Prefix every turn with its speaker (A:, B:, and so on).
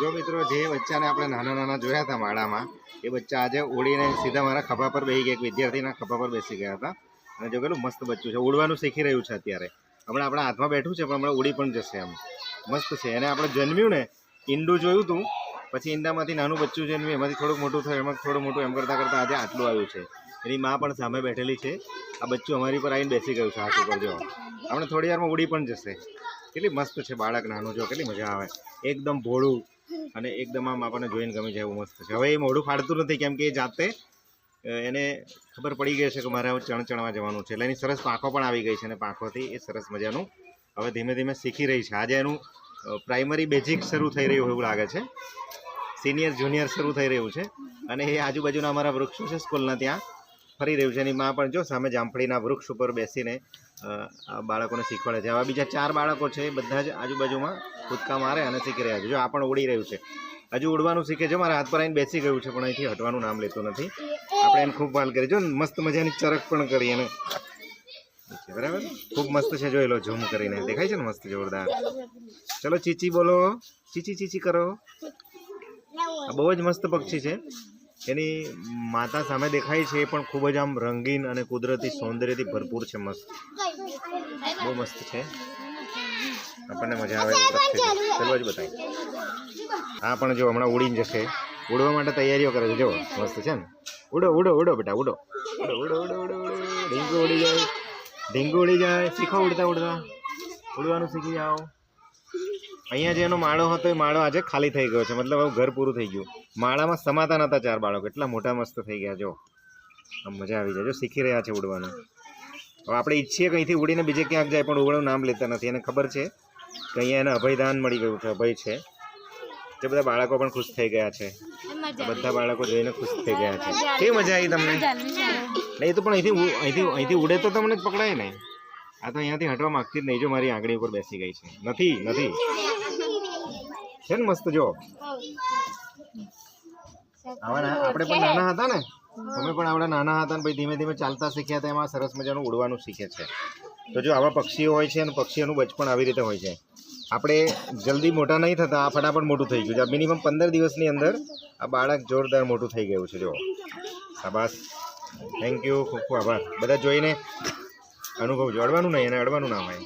A: જો મિત્રો જે બચ્ચાને આપણે નાના નાના જોયા હતા માળામાં, એ બચ્ચા આજે ઉડીને સીધા મારા ખભા પર બેસી ગયા, એક વિદ્યાર્થીના ખભા પર બેસી ગયા હતા. અને જો કેટલું મસ્ત બચ્ચું છે, ઉડવાનું શીખી રહ્યું છે અત્યારે. હમણાં આપણા હાથમાં બેઠું છે, પણ હમણાં ઉડી પણ જશે એમ. મસ્ત છે. એને આપણે જન્મ્યું ને, ઈંડું જોયું હતું પછી ઈંડામાંથી નાનું બચ્ચું જન્મ્યું, એમાંથી થોડુંક મોટું થયું એમાં થોડું મોટું, એમ કરતાં કરતાં આજે આટલું આવ્યું છે. એની મા પણ સામે બેઠેલી છે. આ બચ્ચું અમારી પર આવીને બેસી ગયું છે, હાથ ઉપર જો. આપણે થોડી વારમાં ઉડી પણ જશે. કેટલી મસ્ત છે બાળક, નાનું જો, કેટલી મજા આવે. એકદમ ભોળું અને એકદમ આમ આપણને જોઈને ગમી જાય એવું મસ્ત છે. હવે એ મોઢું ફાડતું નથી, કેમ કે એ જાતે એને ખબર પડી ગઈ છે કે મારે હવે ચણ ચણવા જવાનું છે. એટલે એની સરસ પાંખો પણ આવી ગઈ છે અને પાંખોથી એ સરસ મજાનું હવે ધીમે ધીમે શીખી રહી છે. આજે એનું પ્રાઇમરી બેઝિક શરૂ થઈ રહ્યું એવું લાગે છે. સિનિયર જુનિયર શરૂ થઈ રહ્યું છે. અને એ આજુબાજુના અમારા વૃક્ષો છે, સ્કૂલના ત્યાં. ફરી રહ્યું છે એની માં પણ જો સામે જામફળીના વૃક્ષ ઉપર બેસીને બાળકોને શીખવાડે છે. આવા બીજા ચાર બાળકો છે એ બધા જ આજુબાજુમાં કૂદકા મારે અને શીખી રહ્યા છે. જો આ પણ ઉડી રહ્યું છે. હજુ ઉડવાનું શીખે છે, મારા હાથ પર આવીને બેસી ગયું છે, પણ અહીંથી હટવાનું નામ લેતું નથી. આપણે એને ખૂબ વાલ કરી, જો મસ્ત મજાની ચરક પણ કરી એને. બરાબર? ખૂબ મસ્ત છે જોઈ લો ઝૂમ કરીને. દેખાય છે ને મસ્ત જોરદાર? ચલો, ચીચી બોલો. ચીચી ચીચી કરો. આ બહુ જ મસ્ત પક્ષી છે. એની માતા સામે દેખાય છે એ પણ ખૂબ જ આમ રંગીન અને કુદરતી સૌંદર્યથી ભરપૂર છે મસ્ત. બહુ મસ્ત છે. આપણને મજા આવે ચલો જ બતાવી હા પણ જો હમણાં ઉડીને જશે. ઉડવા માટે તૈયારીઓ કરે છે. જો, મસ્ત છે ને? ઉડો ઉડો ઉડો બેટા ઉડો ઉડો ઉડો ઉડો ઉડો. ઢીંગું ઉડી જાય. ઢીંગું ઉડી જાય. શીખો ઉડતા ઉડતા. ઉડવાનું શીખી જાઓ. અહીંયા જે એનો માળો હતો એ માળો આજે ખાલી થઈ ગયો છે. મતલબ હવે ઘર પૂરું થઈ ગયું. માળામાં સમાતા નતા ચાર બાળકો. એટલા મોટા મસ્ત થઈ ગયા જો. આમ મજા આવી જાય જો. શીખી રહ્યા છે ઉડવાનું. હવે આપણે ઈચ્છીએ કંઈથી ઉડીને બીજે ક્યાંક જાય પણ ઉડવાનું નામ લેતા નથી. એને ખબર છે કે અહીંયા એને અભયદાન મળી ગયું છે અભય છે. તે બધા બાળકો પણ ખુશ થઈ ગયા છે. બધા બાળકો જોઈને ખુશ થઈ ગયા છે. કેવી મજા આવી તમને? નહીં એ તો પણ અહીંથી અહીંથી અહીંથી ઉડે તો તમને જ પકડાય ને. આ તો અહીંયાથી હટવા માંગતી જ નહીં જો મારી આંગળી ઉપર બેસી ગઈ છે. નથી નથી. છે ને મસ્ત, જો. આપણે પણ નાના હતા ને? અમે પણ આપણે નાના હતા ને પછી ધીમે ધીમે ચાલતા શીખ્યા હતા. એમાં સરસ મજાનું ઉડવાનું શીખે છે. તો જો આવા પક્ષીઓ હોય છે અને પક્ષીઓનું બચપણ આવી રીતે હોય છે. આપણે જલ્દી મોટા નહીં થતા, આ ફટાફટ મોટું થઈ ગયું છે. મિનિમમ પંદર દિવસની અંદર આ બાળક જોરદાર મોટું થઈ ગયું છે, જો. શાબાશ. થેન્ક યુ ખૂબ ખૂબ આભાર. બધા જોઈને અનુભવ. જો અડવાનું નહીં અને અડવાનું ના હોય.